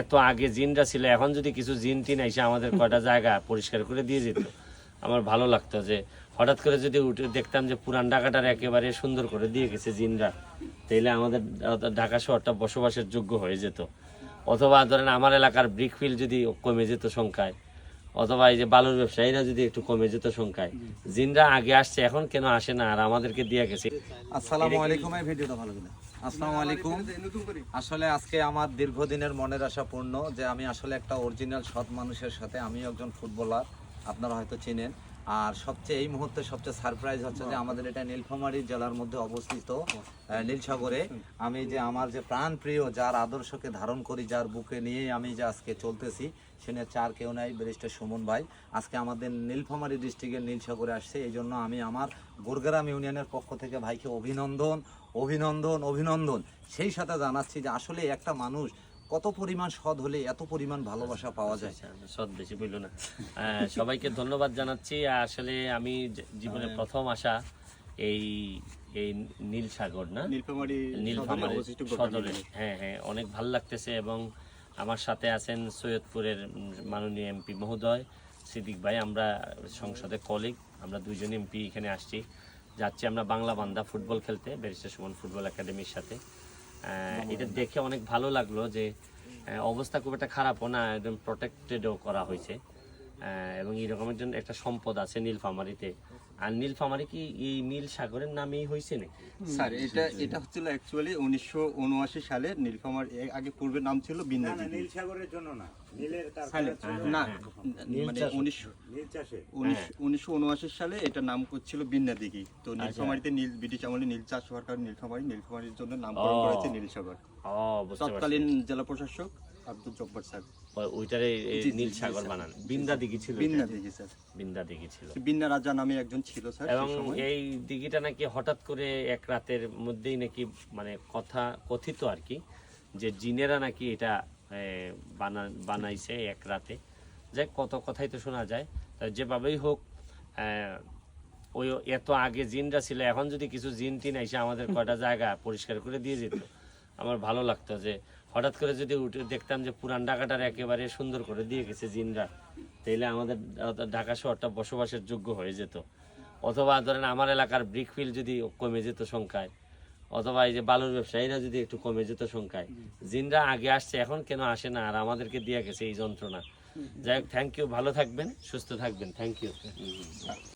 এত আগে জিনরা ছিল, এখন যদি কিছু জিন টিন এসে আমাদের কয়টা জায়গা পরিষ্কার করে দিয়ে যেত, আমার ভালো লাগতো যে হঠাৎ করে যদি উঠে দেখতাম যে পুরান ঢাকাটার একেবারে সুন্দর করে দিয়ে গেছে জিনরা, তাইলে আমাদের ঢাকা শহরটা বসবাসের যোগ্য হয়ে যেত। অথবা ধরেন আমার এলাকার ব্রিক ফিল যদি কমে যেত সংখ্যায়, অথবা এই যে বালুর ব্যবসায়ীরা যদি একটু কমে যেত সংখ্যায়, জিনরা আগে আসছে, এখন কেন আসে না, আর আমাদেরকে দিয়ে গেছে? আসসালামু আলাইকুম ভিডিওটা ভালো আসসালামু আলাইকুম। আসলে আজকে আমার দীর্ঘদিনের মনের আশা পূর্ণ যে আমি আসলে একটা অরিজিনাল সৎ মানুষের সাথে আমি একজন ফুটবলার আপনারা হয়তো চিনেন। আর সবচেয়ে এই মুহূর্তে সবচেয়ে সারপ্রাইজ হচ্ছে যে আমাদের এটা নীলফামারী জেলার মধ্যে অবস্থিত নীলসাগরে। আমি যে আমার যে প্রাণ প্রিয় যার আদর্শকে ধারণ করি, যার বুকে নিয়ে আমি যে আজকে চলতেছি সেনে চার কেউ নাই, ব্যারিস্টার সুমন ভাই। আজকে আমাদের নীলফামারী ডিস্ট্রিক্টের নীলসাগরে আসছে, এই জন্য আমি আমার গোরগ্রাম ইউনিয়নের পক্ষ থেকে ভাইকে অভিনন্দন অভিনন্দন অভিনন্দন। সেই সাথে জানাচ্ছি যে আসলে একটা মানুষ কত পরিমাণ সদ হলে এত পরিমাণ ভালোবাসা পাওয়া যায়? সদ বেশি বলল না। সবাইকে ধন্যবাদ জানাচ্ছি। আসলে আমি জীবনে প্রথম আসা এই এই নীল সাগর না? নীলফামারী সদরে হ্যাঁ হ্যাঁ অনেক ভালো লাগতেছে এবং আমার সাথে আছেন সৈয়দপুরের মাননীয় এমপি মহোদয় সিদ্দিক ভাই। আমরা সংসদে কলিগ আমরা দুইজন এমপি এখানে আসছি। যাচ্ছি আমরা বাংলা বান্দা ফুটবল খেলতে ব্যারিস্টার সুমন ফুটবল একাডেমির সাথে। এটা দেখে অনেক ভালো লাগল যে অবস্থা খুব একটা খারাপও না একদম প্রোটেক্টেডও করা হয়েছে। আহ, এবং এরকম একজন একটা সম্পদ আছে নীলফামারিতে আর নীলফামারি কি এই নীল সাগরের নামেই হয়েছে না স্যার এটা এটা হচ্ছিল অ্যাকচুয়ালি উনিশশো উনআশি সালে নীলফামার আগে পূর্বের নাম ছিল বিন্দা নীল সাগরের জন্য না। না মানে উনিশশো উনিশশো সালে এটা নাম ছিল বিন্দাদিঘি তো নীলফামারিতে নীল ব্রিটিশ আমলে নীল চাষ হওয়ার কারণে নীলফামারি নীলফামারির জন্য নামকরণ ও। নীলসাগর ও বুঝতে পারছি। তৎকালীন জেলা প্রশাসক আব্দুল জব্বার স্যার। ওইটারে এই জি, জি, নীল সাগর বানান। বিন্দা দিঘি ছিল এটা? দিঘি স্যার। বিন্দা দিঘি ছিল বিন্না রাজা নামে একজন ছিল স্যার এবং এই দিঘিটা নাকি হঠাৎ করে এক রাতের মধ্যেই নাকি মানে কথা কথিত আর কি যে জিনেরা নাকি এটা বানা বানাইছে এক রাতে। যে কত কথাই তো শোনা যায়। যেভাবেই হোক ওই এত আগে জিনরা ছিল এখন যদি কিছু জিন টিন এসে আমাদের কয়টা জায়গা পরিষ্কার করে দিয়ে যেত আমার ভালো লাগতো যে হঠাৎ করে যদি উঠে দেখতাম যে পুরান ঢাকাটার একেবারে সুন্দর করে দিয়ে গেছে জিনরা তাইলে আমাদের ঢাকা শহরটা বসবাসের যোগ্য হয়ে যেত। অথবা ধরেন আমার এলাকার ব্রিক ফিল যদি কমে যেত সংখ্যায় অথবা এই যে বালুর ব্যবসায়ীরা যদি একটু কমে যেত সংখ্যায়। জিনরা আগে আসছে, এখন কেন আসে না? আর আমাদেরকে দিয়ে গেছে এই যন্ত্রণা। যাই হোক থ্যাংক ইউ ভালো থাকবেন, সুস্থ থাকবেন। Thank you